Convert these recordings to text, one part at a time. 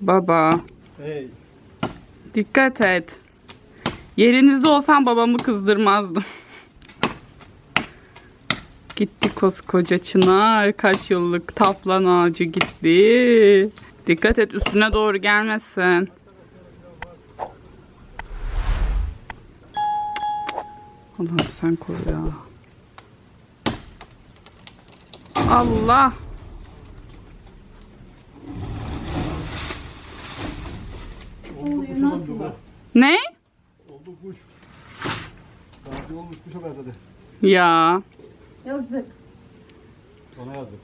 Baba Hey. dikkat et. Yerinizde olsam babamı kızdırmazdım. Gitti koskoca çınar. Kaç yıllık taflan ağacı gitti. Dikkat et üstüne doğru gelmesin. Allah'ım sen koru ya. Allah. Oldu kuşa. Ne? Oldu kuş. Saati olmuş kuşa benzedi. Ya. Yazık. Sana yazdık.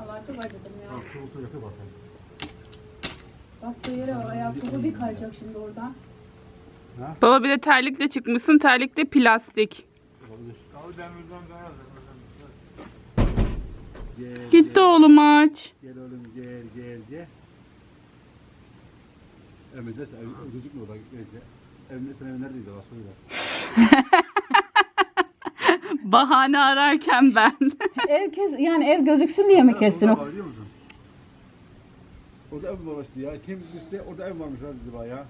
Allah çok acıdım ya. Bak şu usulete bak. sen. Bastığı yere var. Ayakkabı bir kayacak şimdi oradan. Baba bir de terlikle çıkmışsın. Terlikle plastik. Olabilir. Gel, Gitti oğlum aç. Gel oğlum gel gel gel. Emre sen ev, gözükmüyor bak neyse. Emre sen ev neredeydi söyle. Bahane ararken ben. ev kes yani ev gözüksün diye mi kestin o? biliyor musun? Orada ev varmıştı ya. Kim liste orada ev varmış lan dedi bana ya.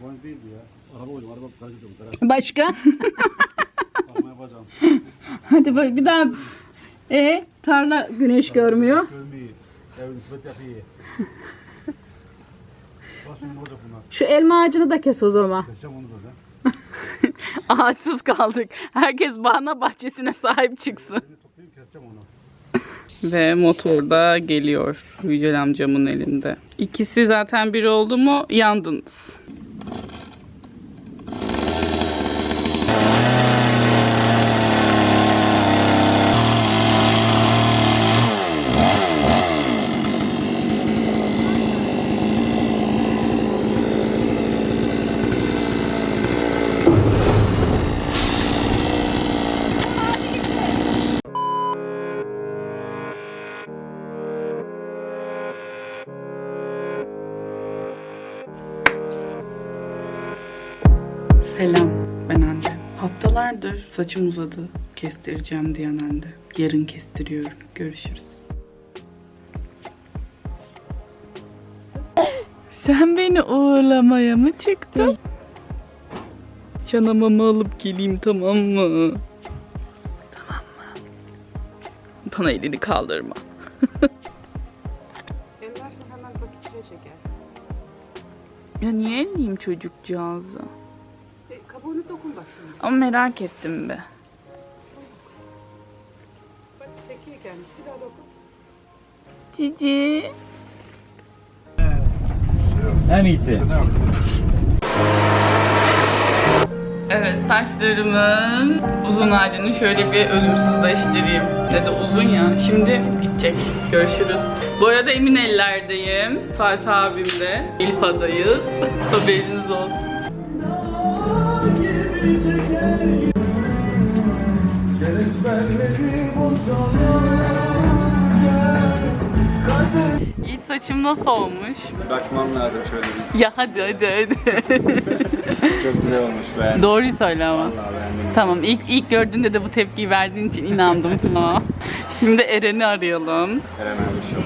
Yabancı değildi ya. Araba oydum, araba garaj oydum, garaj. Başka? Arama yapacağım. Hadi bak bir daha. E tarla güneş görmüyor. Görmeyi, ev hizmet yapıyı. Bak şimdi ne olacak bunlar? Şu elma ağacını da kes o zaman. Keseceğim onu böyle. Ağaçsız kaldık. Herkes bahana bahçesine sahip çıksın. Şimdi toplayayım keseceğim onu. Ve motor da geliyor Yücel amcamın elinde. İkisi zaten bir oldu mu yandınız. Saçım uzadı. Kestireceğim diyen Hande. Yarın kestiriyorum. Görüşürüz. Sen beni uğurlamaya mı çıktın? Çanamamı alıp geleyim tamam mı? Tamam mı? Bana elini kaldırma. Ellerse hemen pakiçine çeker. Ya niye elleyeyim çocukcağızı? Dokun bak şimdi. Ama merak ettim be. Bak çekiyor kendisi. Bir daha dokun. Cici. En iyisi. Evet saçlarımın uzun halini şöyle bir ölümsüzleştireyim. Ne de uzun ya. Şimdi gidecek. Görüşürüz. Bu arada emin ellerdeyim. Fatih abimle. İlfa'dayız. Haberiniz olsun. İlk saçım nasıl olmuş? Bakmam lazım şöyle bir. Ya hadi hadi hadi. Çok güzel olmuş beğendim. Doğruyu söyle ama. Vallahi beğendim. Tamam ilk ilk gördüğünde de bu tepkiyi verdiğin için inandım. Tamam. Şimdi Eren'i arayalım. Eren abi şok.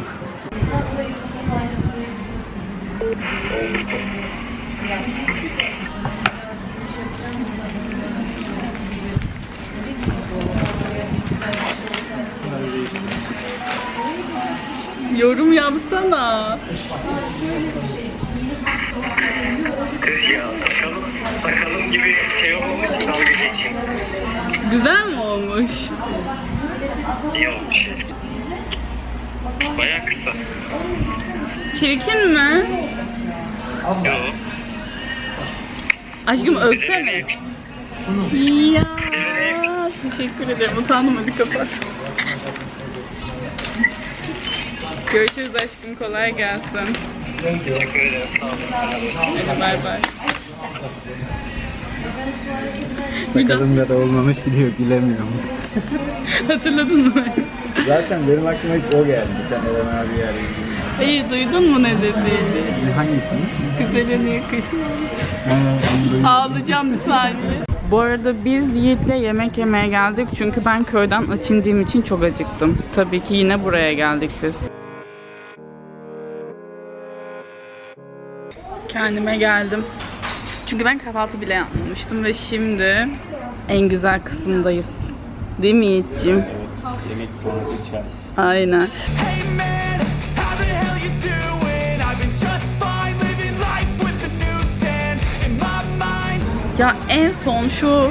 Yorum yapsana. Kız ya bakalım, bakalım gibi şey olmamış mı dalga geçeyim. Güzel mi olmuş? İyi olmuş. Baya kısa. Çirkin mi? Yo. Aşkım ölsene. Ya teşekkür ederim. Utandım hadi kapat. Görüşürüz aşkım. Kolay gelsin. Teşekkür ederim. Sağ olun. Hadi bay bay. Ya da olmamış gidiyor bilemiyorum. hatırladın mı? Zaten benim aklıma ilk o geldi. Sen Eren abi yani. Hayır duydun mu ne dediğini? Hangisini? Güzeline yakışmıyor. He, onu duydum. Ağlayacağım bir saniye. Bu arada biz Yiğit'le yemek yemeye geldik. Çünkü ben köyden aç indiğim için çok acıktım. Tabii ki yine buraya geldik biz. Kendime geldim. Çünkü ben kahvaltı bile yapmamıştım ve şimdi en güzel kısımdayız. Değil mi Yiğit'ciğim? Evet, yemek sonrası çay. Aynen. Ya en son şu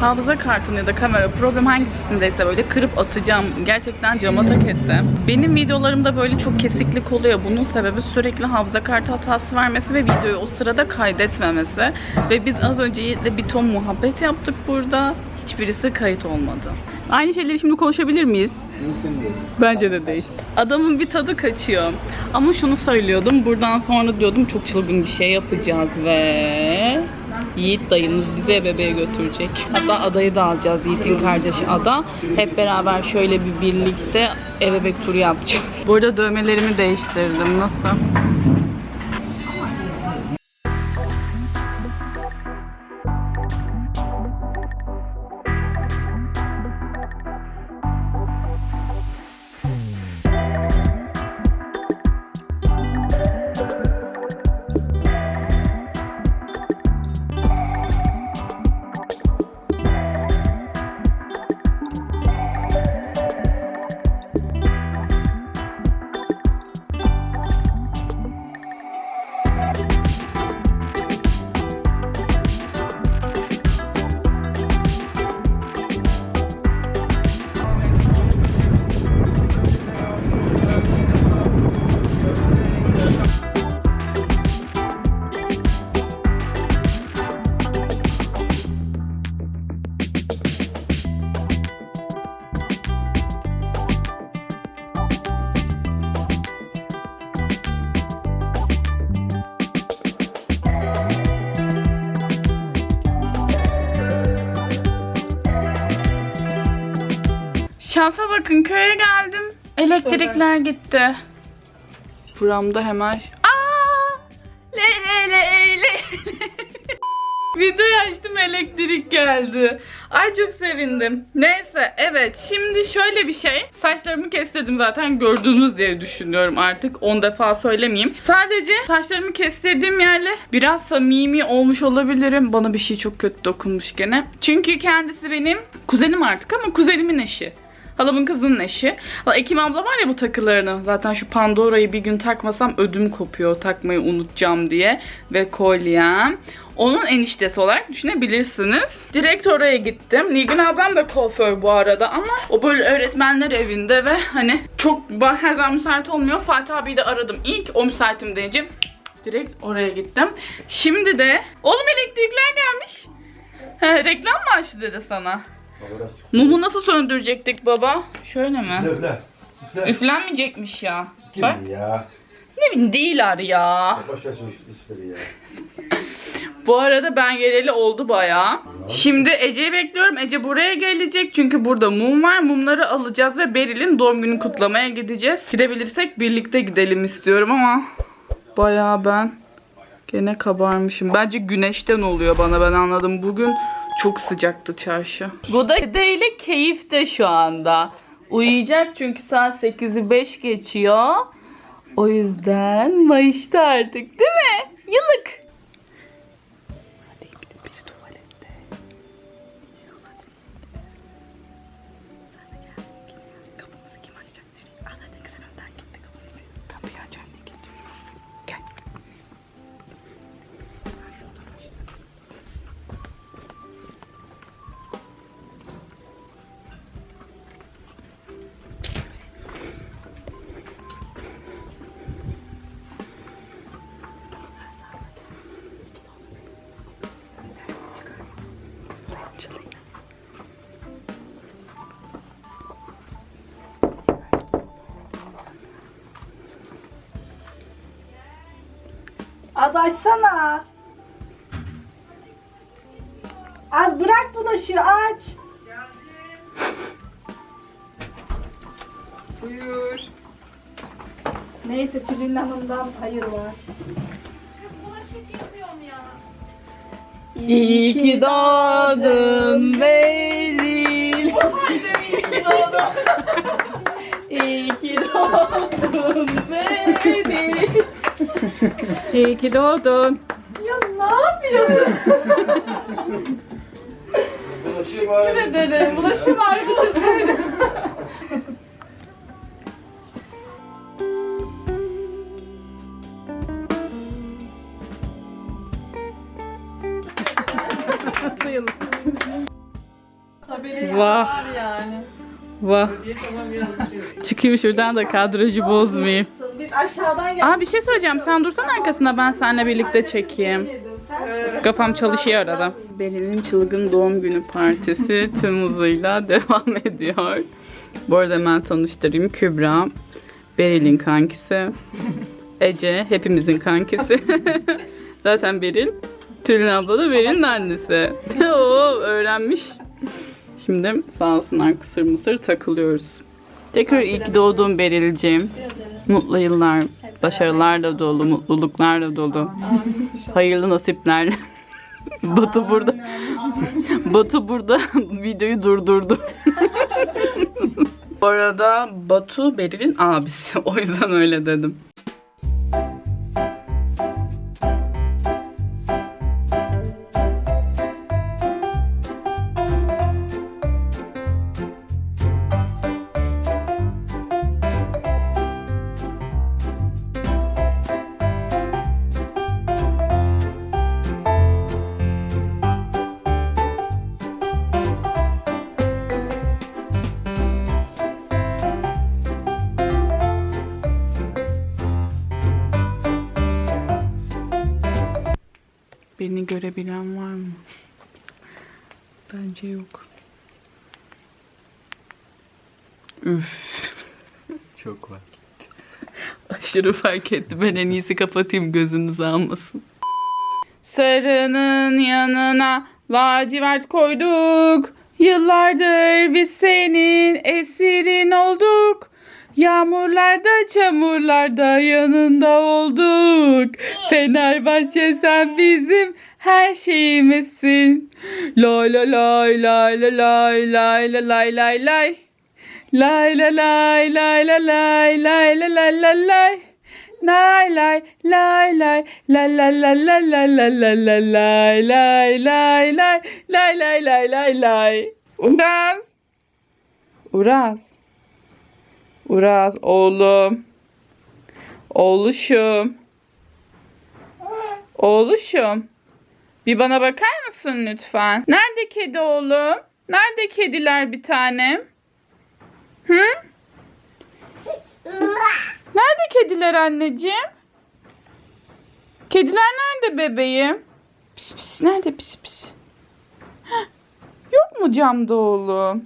hafıza kartını ya da kamera program hangisindeyse böyle kırıp atacağım. Gerçekten cama tak etti. Benim videolarımda böyle çok kesiklik oluyor. Bunun sebebi sürekli hafıza kartı hatası vermesi ve videoyu o sırada kaydetmemesi. Ve biz az önce de bir ton muhabbet yaptık burada. Hiçbirisi kayıt olmadı. Aynı şeyleri şimdi konuşabilir miyiz? Bence de değil. Adamın bir tadı kaçıyor. Ama şunu söylüyordum. Buradan sonra diyordum çok çılgın bir şey yapacağız ve Yiğit dayımız bizi ebeveğe götürecek. Hatta adayı da alacağız. Yiğit'in kardeşi Ada. Hep beraber şöyle bir birlikte ebebek turu yapacağız. Bu arada dövmelerimi değiştirdim. Nasıl? Elektrikler gitti. Buramda hemen... Aa! Le le le le. Videoyu açtım elektrik geldi. Ay çok sevindim. Neyse evet şimdi şöyle bir şey. Saçlarımı kestirdim zaten gördünüz diye düşünüyorum artık 10 defa söylemeyeyim. Sadece saçlarımı kestirdiğim yerle biraz samimi olmuş olabilirim. Bana bir şey çok kötü dokunmuş gene. Çünkü kendisi benim kuzenim artık ama kuzenimin eşi. Halamın kızının eşi. Ekim abla var ya bu takılarını. Zaten şu Pandora'yı bir gün takmasam ödüm kopuyor. Takmayı unutacağım diye. Ve kolyem. Onun eniştesi olarak düşünebilirsiniz. Direkt oraya gittim. Nilgün ablam da kuaför bu arada ama o böyle öğretmenler evinde ve hani çok her zaman müsait olmuyor. Fatih abiyi de aradım ilk. O müsaitim deyince direkt oraya gittim. Şimdi de oğlum elektrikler gelmiş. He, reklam mı açtı dedi sana? Mumu nasıl söndürecektik baba? Şöyle mi? Üfle. Üfle. Üflenmeyecekmiş ya. Kim Bak ya? ne bileyim değiller ya. İşleri. Bu arada ben geleli oldu bayağı. Şimdi Ece'yi bekliyorum. Ece buraya gelecek çünkü burada mum var. Mumları alacağız ve Beril'in doğum gününü kutlamaya gideceğiz. Gidebilirsek birlikte gidelim istiyorum ama bayağı ben gene kabarmışım. Bence güneşten oluyor bana ben anladım. Bugün çok sıcaktı çarşı. Bu da Ede ile keyif de şu anda. Uyuyacak çünkü saat 8'i 5 geçiyor. O yüzden mayıştı artık değil mi? Yıllık. Az açsana. Az bırak bulaşığı aç. Buyur. Neyse Tülin Hanım'dan hayır var. İyi ki doğdun Beril. İyi ki doğdun. İyi ki doğdun. Ya ne yapıyorsun? Teşekkür ederim. Bulaşım var götürseydim. Vah. yani. Vah. Çıkayım şuradan da kadrajı bozmayayım. Aşağıdan geldik. Aa bir şey söyleyeceğim. Sen dursana arkasında ben seninle birlikte çekeyim. Kafam çalışıyor arada. Beril'in çılgın doğum günü partisi tüm hızıyla devam ediyor. Bu arada hemen tanıştırayım. Kübra, Beril'in kankisi. Ece, hepimizin kankisi. Zaten Beril, Tülin abla da Beril'in annesi. Oo, öğrenmiş. Şimdi sağ olsunlar kısır mısır takılıyoruz. Tekrar iyi ki doğdun Beril'ciğim. Mutlu yıllar, başarılar da dolu, mutluluklar da dolu. Hayırlı nasipler. Batu burada. Batu burada videoyu durdurdu. Bu arada Batu Beril'in abisi. O yüzden öyle dedim. Üf. Çok var. Aşırı fark etti. Ben en iyisi kapatayım gözünüzü almasın. Sarının yanına lacivert koyduk. Yıllardır biz senin esirin olduk. Yağmurlarda, çamurlarda yanında olduk. Fenerbahçe sen bizim her şeyimizsin. Lay lay lay lay lay lay lay lay lay lay lay. Lay lay lay lay lay lay lay lay lay lay lay. Lay lay lay lay lay lay lay lay lay lay lay lay lay lay lay lay lay lay lay. Uraz. Uraz. Uraz oğlum. Oğluşum. Oğluşum. Bir bana bakar mısın lütfen? Nerede kedi oğlum? Nerede kediler bir tanem? Hı? Nerede kediler anneciğim? Kediler nerede bebeğim? Pis pis nerede pis pis? Heh, Yok mu camda oğlum?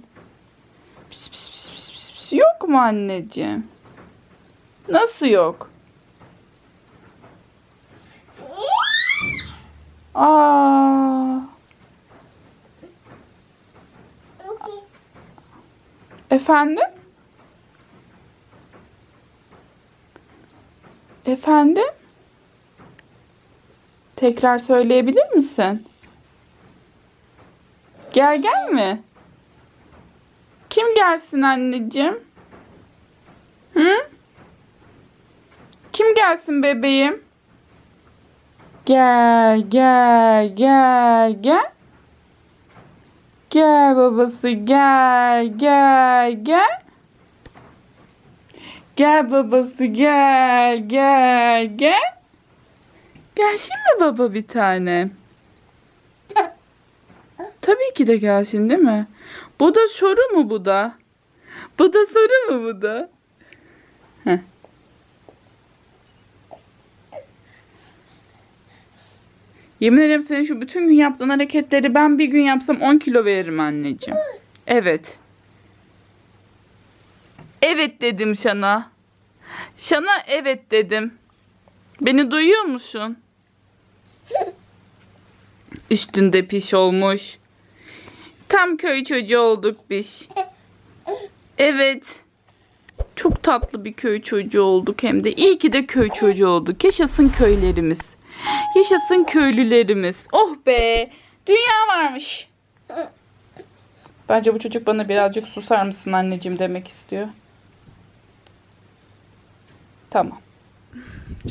Pis pis pis pis pis pis. Yok mu anneciğim? Nasıl yok? Aa. Efendim? Efendim? Tekrar söyleyebilir misin? Gel gel mi? Kim gelsin anneciğim? Hı? Kim gelsin bebeğim? Gel gel gel gel. Gel babası gel gel gel. Gel babası gel gel gel. Gelsin mi baba bir tane? Tabii ki de gelsin değil mi? Bu da soru mu bu da? Bu da soru mu bu da? Heh. Yemin ederim senin şu bütün gün yaptığın hareketleri ben bir gün yapsam 10 kilo veririm anneciğim. Evet. Evet dedim Şana. Şana evet dedim. Beni duyuyor musun? Üstünde piş olmuş. Tam köy çocuğu olduk biz. Evet. Çok tatlı bir köy çocuğu olduk hem de. İyi ki de köy çocuğu olduk. Yaşasın köylerimiz. Yaşasın köylülerimiz. Oh be. Dünya varmış. Bence bu çocuk bana birazcık susar mısın anneciğim demek istiyor. Tamam.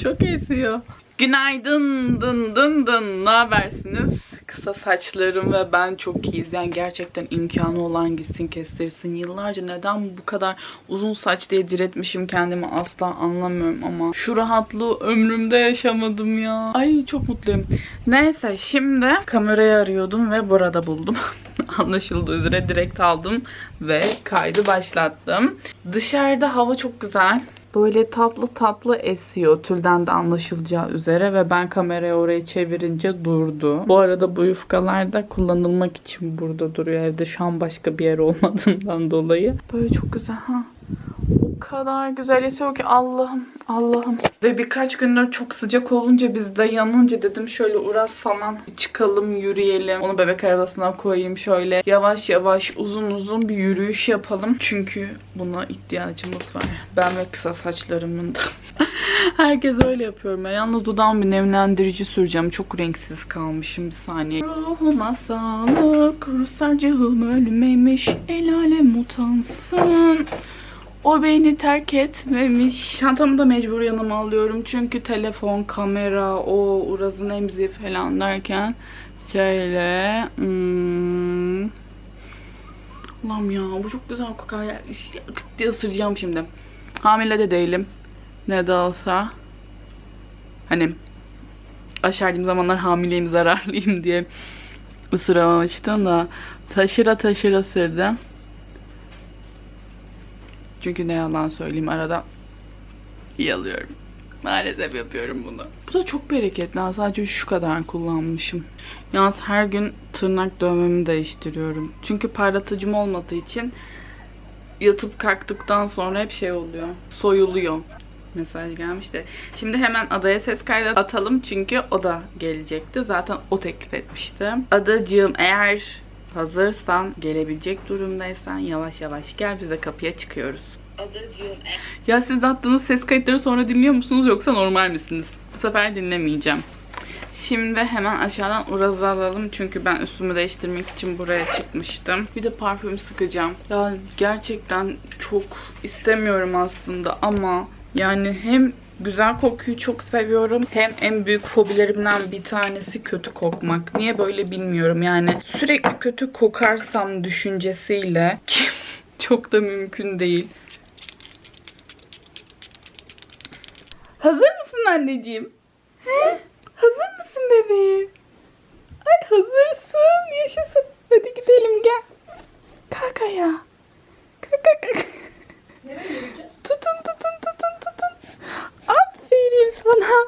Çok esiyor. Günaydın dın dın dın. Ne habersiniz? Kısa saçlarım ve ben çok iyiyiz. Yani gerçekten imkanı olan gitsin kestirsin. Yıllarca neden bu kadar uzun saç diye diretmişim kendimi asla anlamıyorum ama şu rahatlığı ömrümde yaşamadım ya. Ay çok mutluyum. Neyse şimdi kamerayı arıyordum ve burada buldum. Anlaşıldığı üzere direkt aldım ve kaydı başlattım. Dışarıda hava çok güzel. Böyle tatlı tatlı esiyor tülden de anlaşılacağı üzere ve ben kamerayı oraya çevirince durdu. Bu arada bu yufkalar da kullanılmak için burada duruyor. Evde şu an başka bir yer olmadığından dolayı. Böyle çok güzel ha. Kadar güzel esiyor ki Allah'ım Allah'ım. Ve birkaç gündür çok sıcak olunca biz de yanınca dedim şöyle Uras falan çıkalım yürüyelim. Onu bebek arabasına koyayım şöyle yavaş yavaş uzun uzun bir yürüyüş yapalım. Çünkü buna ihtiyacımız var. Ben ve kısa saçlarımın da. Herkes öyle yapıyorum ya. Yalnız dudağım bir nemlendirici süreceğim. Çok renksiz kalmışım bir saniye. Ruhuma sağlık. Ruhsarcığım ölmemiş. El alem utansın. O beni terk etmemiş. Çantamı da mecbur yanıma alıyorum. Çünkü telefon, kamera, o Uraz'ın emzi falan derken şöyle hmm. Allah'ım ya bu çok güzel kokar. ya. Isıracağım şimdi. Hamile de değilim. Ne de olsa. Hani aşerdığım zamanlar hamileyim, zararlıyım diye ısıramamıştım da taşıra taşıra ısırdım. Çünkü ne yalan söyleyeyim arada iyi alıyorum. Maalesef yapıyorum bunu. Bu da çok bereketli. ha. Sadece şu kadar kullanmışım. Yalnız her gün tırnak dövmemi değiştiriyorum. Çünkü parlatıcım olmadığı için yatıp kalktıktan sonra hep şey oluyor. Soyuluyor. Mesaj gelmişti. Şimdi hemen adaya ses kaydı atalım çünkü o da gelecekti. Zaten o teklif etmişti. Adacığım eğer hazırsan, gelebilecek durumdaysan yavaş yavaş gel biz de kapıya çıkıyoruz. Ya siz de attığınız ses kayıtları sonra dinliyor musunuz yoksa normal misiniz? Bu sefer dinlemeyeceğim. Şimdi hemen aşağıdan Uraz'ı alalım çünkü ben üstümü değiştirmek için buraya çıkmıştım. Bir de parfüm sıkacağım. Ya gerçekten çok istemiyorum aslında ama yani hem güzel kokuyu çok seviyorum hem en büyük fobilerimden bir tanesi kötü kokmak. Niye böyle bilmiyorum yani sürekli kötü kokarsam düşüncesiyle ki çok da mümkün değil. Hazır mısın anneciğim? He? Hazır mısın bebeğim? Ay hazırsın. Yaşasın. Hadi gidelim gel. Kalk ayağa. Kalk kalk kalk. Tutun tutun tutun tutun. Aferin sana.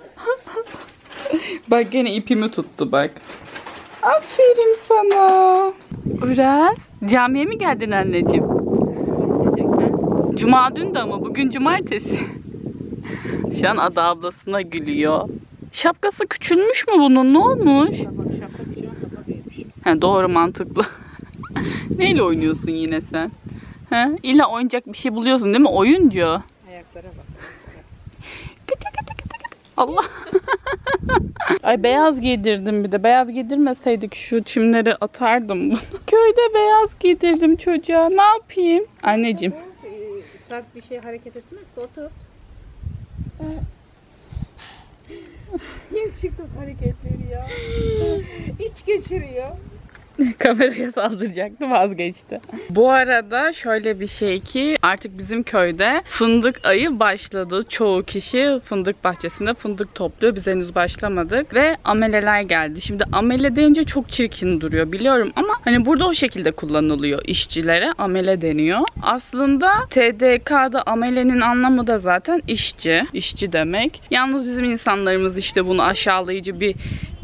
bak gene ipimi tuttu bak. Aferin sana. Uras, camiye mi geldin anneciğim? Cuma dün de ama bugün cumartesi. Şu an Ada ablasına gülüyor. Şapkası küçülmüş mü bunun? Ne olmuş? He, doğru mantıklı. Neyle oynuyorsun yine sen? He? İlla oyuncak bir şey buluyorsun değil mi? Oyuncu. Ayaklara bak. Allah. Ay beyaz giydirdim bir de. Beyaz giydirmeseydik şu çimleri atardım. Köyde beyaz giydirdim çocuğa. Ne yapayım? Anneciğim. Sert bir şey hareket etmez ki otur. Yeni çıktım hareketleri ya. İç geçiriyor. Kameraya saldıracaktı vazgeçti. Bu arada şöyle bir şey ki artık bizim köyde fındık ayı başladı. Çoğu kişi fındık bahçesinde fındık topluyor. Biz henüz başlamadık. Ve ameleler geldi. Şimdi amele deyince çok çirkin duruyor biliyorum ama hani burada o şekilde kullanılıyor işçilere. Amele deniyor. Aslında TDK'da amelenin anlamı da zaten işçi. işçi demek. Yalnız bizim insanlarımız işte bunu aşağılayıcı bir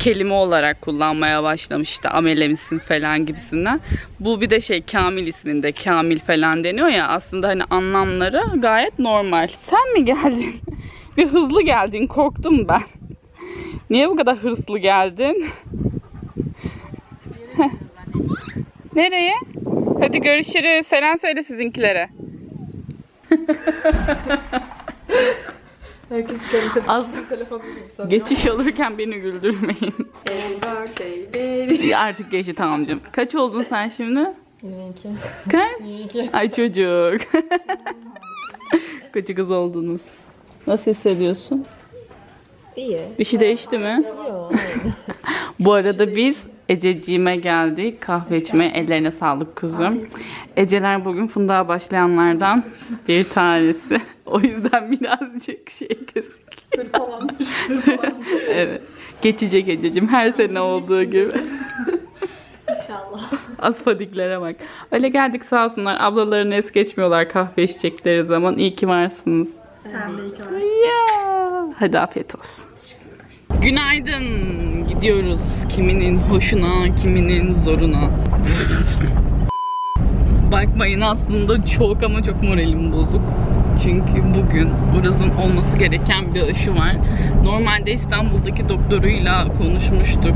kelime olarak kullanmaya başlamıştı. Amele misin falan gibisinden. Bu bir de şey Kamil isminde Kamil falan deniyor ya aslında hani anlamları gayet normal. Sen mi geldin? bir hızlı geldin korktum ben. Niye bu kadar hırslı geldin? Nereye? Hadi görüşürüz. Selam söyle sizinkilere. Herkes kendi Az telefonu gibi sanıyor. geçiş olurken beni güldürmeyin. Happy birthday baby. Artık geçti tamam canım. Kaç oldun sen şimdi? Yine iki. Kaç? Yine iki. Ay çocuk. Küçük kız oldunuz. Nasıl hissediyorsun? İyi. Bir şey değişti mi? Yok. Bu arada biz Ececiğime geldik. Kahve içmeye. Ellerine sağlık kuzum. Eceler bugün fundağa başlayanlardan bir tanesi. O yüzden birazcık şey gözüküyor. evet. Geçecek Ececiğim. Her sene olduğu gibi. İnşallah. Asfadiklere bak. Öyle geldik sağ olsunlar. Ablalarını es geçmiyorlar kahve içecekleri zaman. İyi ki varsınız. Sen de iyi ki Ya. Hadi afiyet olsun. Günaydın. Gidiyoruz. Kiminin hoşuna, kiminin zoruna. Bakmayın aslında çok ama çok moralim bozuk. Çünkü bugün Uraz'ın olması gereken bir aşı var. Normalde İstanbul'daki doktoruyla konuşmuştuk.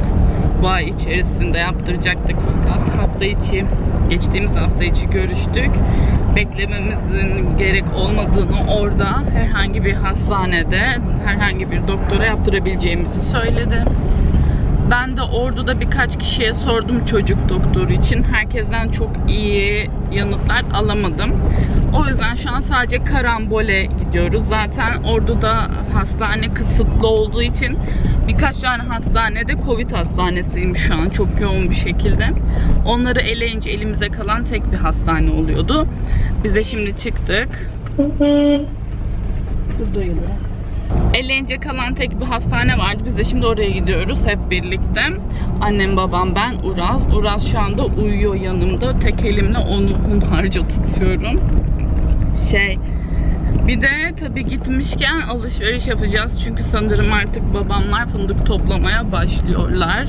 Bu ay içerisinde yaptıracaktık fakat hafta içi, geçtiğimiz hafta içi görüştük. Beklememizin gerek olmadığını orada herhangi bir hastanede herhangi bir doktora yaptırabileceğimizi söyledi. Ben de orduda birkaç kişiye sordum çocuk doktoru için. Herkesten çok iyi yanıtlar alamadım. O yüzden şu an sadece karambole gidiyoruz. Zaten orduda hastane kısıtlı olduğu için birkaç tane hastanede Covid hastanesiymiş şu an çok yoğun bir şekilde. Onları eleyince elimize kalan tek bir hastane oluyordu. Biz de şimdi çıktık. Eleyince kalan tek bir hastane vardı. Biz de şimdi oraya gidiyoruz hep birlikte. Annem, babam, ben, Uraz. Uraz şu anda uyuyor yanımda. Tek elimle onu hunharca tutuyorum. Şey, bir de tabii gitmişken alışveriş yapacağız. Çünkü sanırım artık babamlar fındık toplamaya başlıyorlar.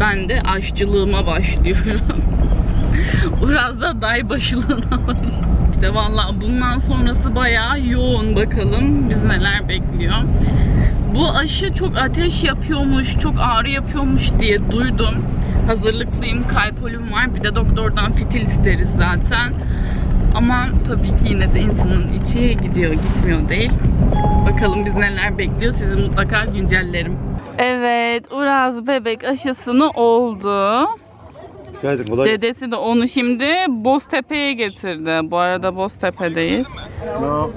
Ben de aşçılığıma başlıyorum. Uraz da day başılığına başlıyor. İşte valla bundan sonrası bayağı yoğun bakalım biz neler bekliyor. Bu aşı çok ateş yapıyormuş, çok ağrı yapıyormuş diye duydum. Hazırlıklıyım, kalpolüm var. Bir de doktordan fitil isteriz zaten. Ama tabii ki yine de insanın içi gidiyor, gitmiyor değil. Bakalım biz neler bekliyor. Sizi mutlaka güncellerim. Evet, Uraz bebek aşısını oldu. Geldim kolay. Dedesi de onu şimdi Boztepe'ye getirdi. Bu arada Boztepe'deyiz. No.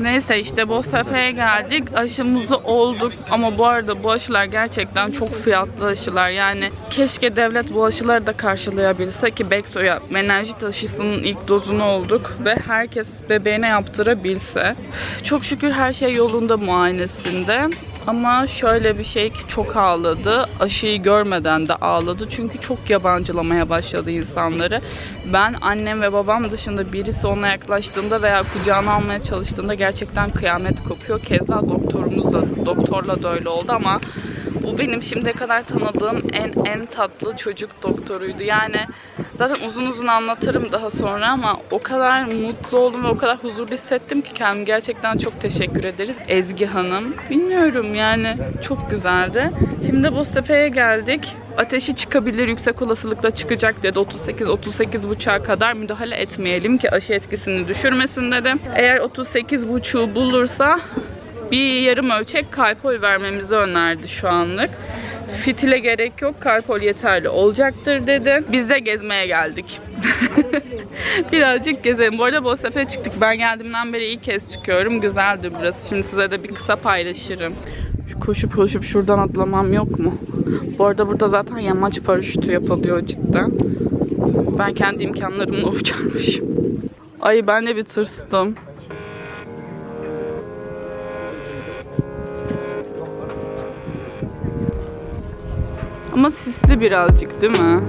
Neyse işte Boztepe'ye geldik. Aşımızı olduk. Ama bu arada bu aşılar gerçekten çok fiyatlı aşılar. Yani keşke devlet bu aşıları da karşılayabilse ki Bexo'ya menenjit aşısının ilk dozunu olduk. Ve herkes bebeğine yaptırabilse. Çok şükür her şey yolunda muayenesinde. Ama şöyle bir şey ki çok ağladı. Aşıyı görmeden de ağladı. Çünkü çok yabancılamaya başladı insanları. Ben annem ve babam dışında birisi ona yaklaştığında veya kucağına almaya çalıştığında gerçekten kıyamet kopuyor. Keza doktorumuz da doktorla da öyle oldu ama bu benim şimdiye kadar tanıdığım en en tatlı çocuk doktoruydu. Yani zaten uzun uzun anlatırım daha sonra ama o kadar mutlu oldum ve o kadar huzurlu hissettim ki kendimi gerçekten çok teşekkür ederiz. Ezgi Hanım. Bilmiyorum yani çok güzeldi. Şimdi Boztepe'ye geldik. Ateşi çıkabilir, yüksek olasılıkla çıkacak dedi. 38-38 buçuğa kadar müdahale etmeyelim ki aşı etkisini düşürmesin dedi. Eğer 38 buçuğu bulursa bir yarım ölçek kalpol vermemizi önerdi şu anlık. Fitile gerek yok, kalpol yeterli olacaktır dedi. Biz de gezmeye geldik. Birazcık gezelim. Bu arada Boztepe'ye çıktık. Ben geldiğimden beri ilk kez çıkıyorum. Güzeldi burası. Şimdi size de bir kısa paylaşırım. Şu koşup koşup şuradan atlamam yok mu? Bu arada burada zaten yamaç paraşütü yapılıyor cidden. Ben kendi imkanlarımla uçarmışım. Ay ben de bir tırstım. Ama sisli birazcık değil mi?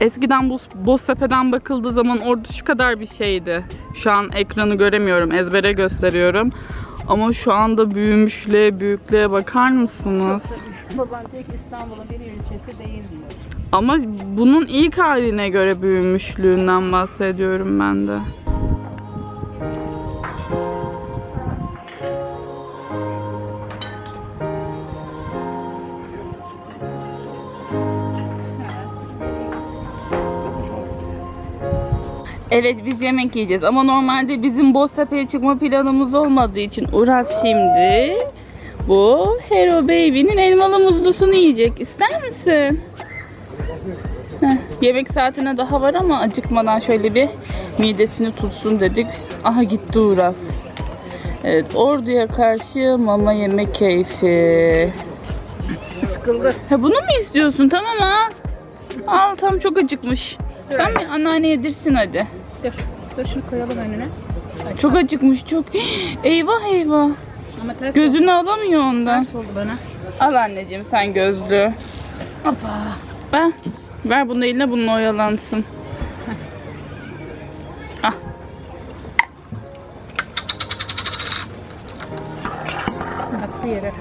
Eskiden bu Boztepe'den bakıldığı zaman orada şu kadar bir şeydi. Şu an ekranı göremiyorum, ezbere gösteriyorum. Ama şu anda büyümüşlüğe, büyüklüğe bakar mısınız? Baban diyor ki İstanbul'un bir ilçesi değil diyor. Ama bunun ilk haline göre büyümüşlüğünden bahsediyorum ben de. Evet biz yemek yiyeceğiz ama normalde bizim Boztepe'ye çıkma planımız olmadığı için Uras şimdi bu Hero Baby'nin elmalı muzlusunu yiyecek. İster misin? Yemek saatine daha var ama acıkmadan şöyle bir midesini tutsun dedik. Aha gitti Uras. Evet Ordu'ya karşı mama yeme keyfi. Sıkıldı. Ha, bunu mu istiyorsun? Tamam al. Al tam çok acıkmış. Sen bir anneanne yedirsin hadi. Dur, dur şunu koyalım önüne. Çok acıkmış çok. Eyvah eyvah. Ama ters Gözünü alamıyor ondan. oldu bana. Al anneciğim sen gözlüğü. Hoppa. Ben. Ver bunu eline bununla oyalansın. Ah. Attı yere.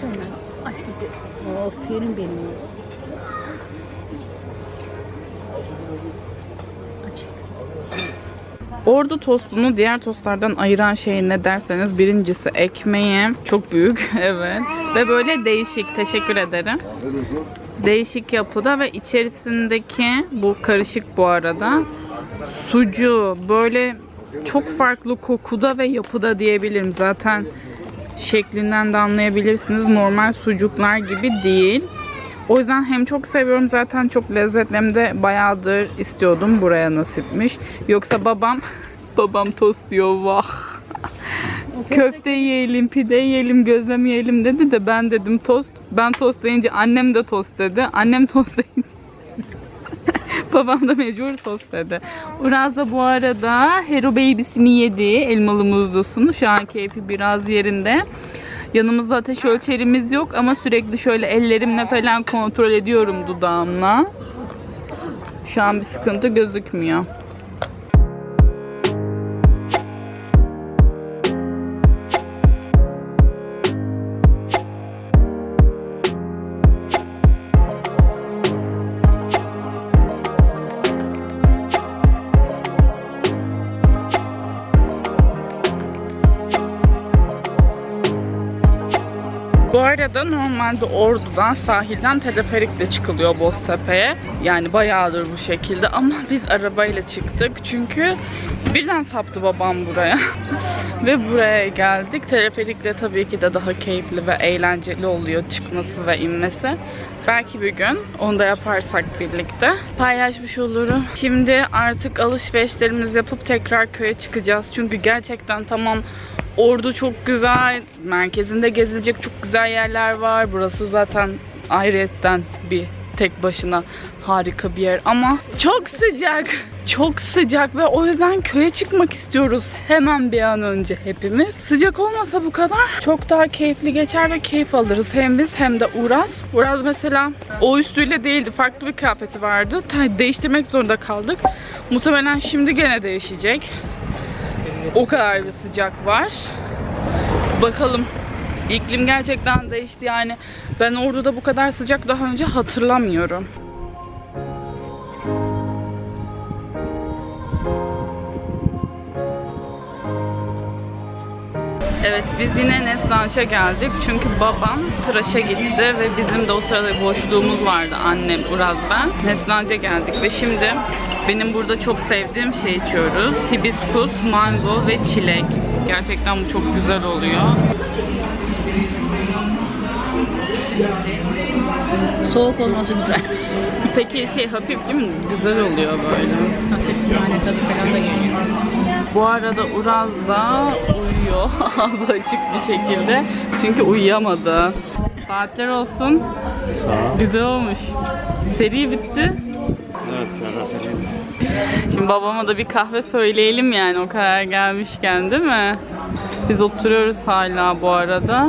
Çayını aç bizi. Oh yerim benim. Aç. Ordu tostunu diğer tostlardan ayıran şey ne derseniz birincisi ekmeği çok büyük evet ve böyle değişik teşekkür ederim. Değişik yapıda ve içerisindeki bu karışık bu arada sucu böyle çok farklı kokuda ve yapıda diyebilirim zaten şeklinden de anlayabilirsiniz normal sucuklar gibi değil. O yüzden hem çok seviyorum zaten çok lezzetli hem de bayağıdır istiyordum buraya nasipmiş. Yoksa babam babam tost diyor vah. Köfte yiyelim, pide yiyelim, gözlem yiyelim dedi de ben dedim tost. Ben tost deyince annem de tost dedi. Annem tost deyince babam da mecbur tost dedi. Uraz da bu arada Hero Baby'sini yedi. Elmalı muzlusunu. Şu an keyfi biraz yerinde. Yanımızda ateş ölçerimiz yok ama sürekli şöyle ellerimle falan kontrol ediyorum dudağımla. Şu an bir sıkıntı gözükmüyor. Arada normalde Ordu'dan sahilden teleferikle çıkılıyor Boztepe'ye. Yani bayağıdır bu şekilde ama biz arabayla çıktık. Çünkü birden saptı babam buraya. ve buraya geldik. Teleferikle tabii ki de daha keyifli ve eğlenceli oluyor çıkması ve inmesi. Belki bir gün onu da yaparsak birlikte paylaşmış olurum. Şimdi artık alışverişlerimizi yapıp tekrar köye çıkacağız. Çünkü gerçekten tamam Ordu çok güzel. Merkezinde gezilecek çok güzel yerler var. Burası zaten ayrıyetten bir tek başına harika bir yer ama çok sıcak. Çok sıcak ve o yüzden köye çıkmak istiyoruz hemen bir an önce hepimiz. Sıcak olmasa bu kadar çok daha keyifli geçer ve keyif alırız. Hem biz hem de Uraz. Uraz mesela o üstüyle değildi. Farklı bir kıyafeti vardı. Değiştirmek zorunda kaldık. Muhtemelen şimdi gene değişecek. O kadar bir sıcak var. Bakalım. İklim gerçekten değişti yani. Ben Ordu'da bu kadar sıcak daha önce hatırlamıyorum. Evet biz yine Neslihan'a geldik çünkü babam tıraşa gitti ve bizim de o sırada boşluğumuz vardı annem, Uraz ben. Neslihan'a geldik ve şimdi benim burada çok sevdiğim şey içiyoruz. Hibiskus, mango ve çilek. Gerçekten bu çok güzel oluyor. Soğuk olması güzel. Peki şey hafif değil mi? Güzel oluyor böyle. Hafif nane tadı falan da geliyor. Bu arada Uraz da uyuyor ağzı açık bir şekilde. Çünkü uyuyamadı. Saatler olsun. Sağ ol. Güzel olmuş. Seri bitti. Şimdi babama da bir kahve söyleyelim yani o kadar gelmişken değil mi? Biz oturuyoruz hala bu arada.